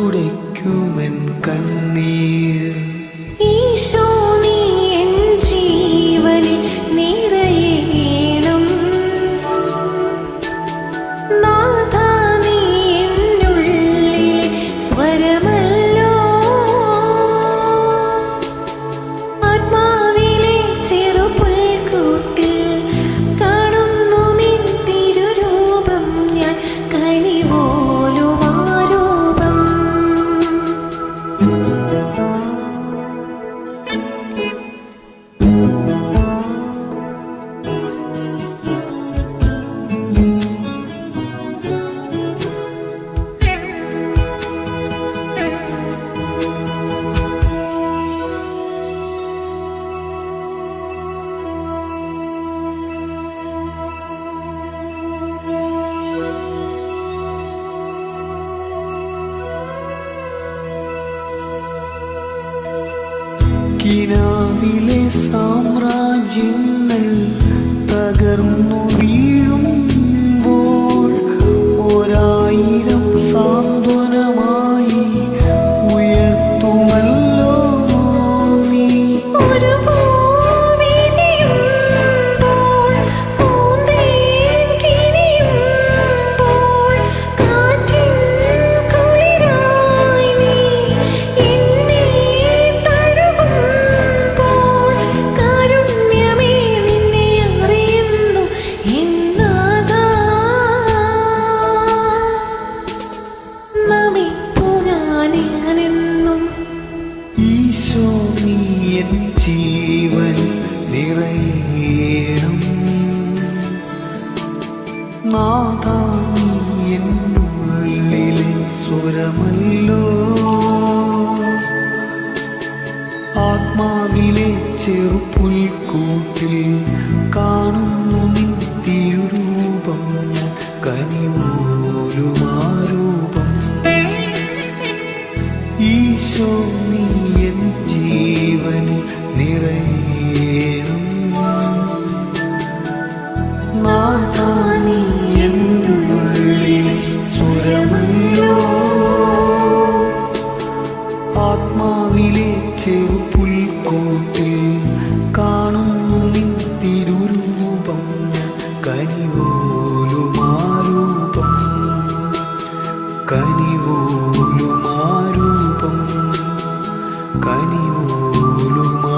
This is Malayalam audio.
തുടയ്ക്കുമെൻ കണ്ണീർ. ഈശോ കിനാവിലെ സാമ്രാജ്യങ്ങൾ തകർന്നു ജീവൻ നിറയണം. നാദാമി എന്നുള്ളിലെ സ്വരമല്ലോ. ആത്മാവിലെ ചെറുപ്പുൽക്കൂട്ടിൽ കാണും ഈശോ നീ എൻ ജീവനിൽ നിറയേണം നാം കനിമൂലുമ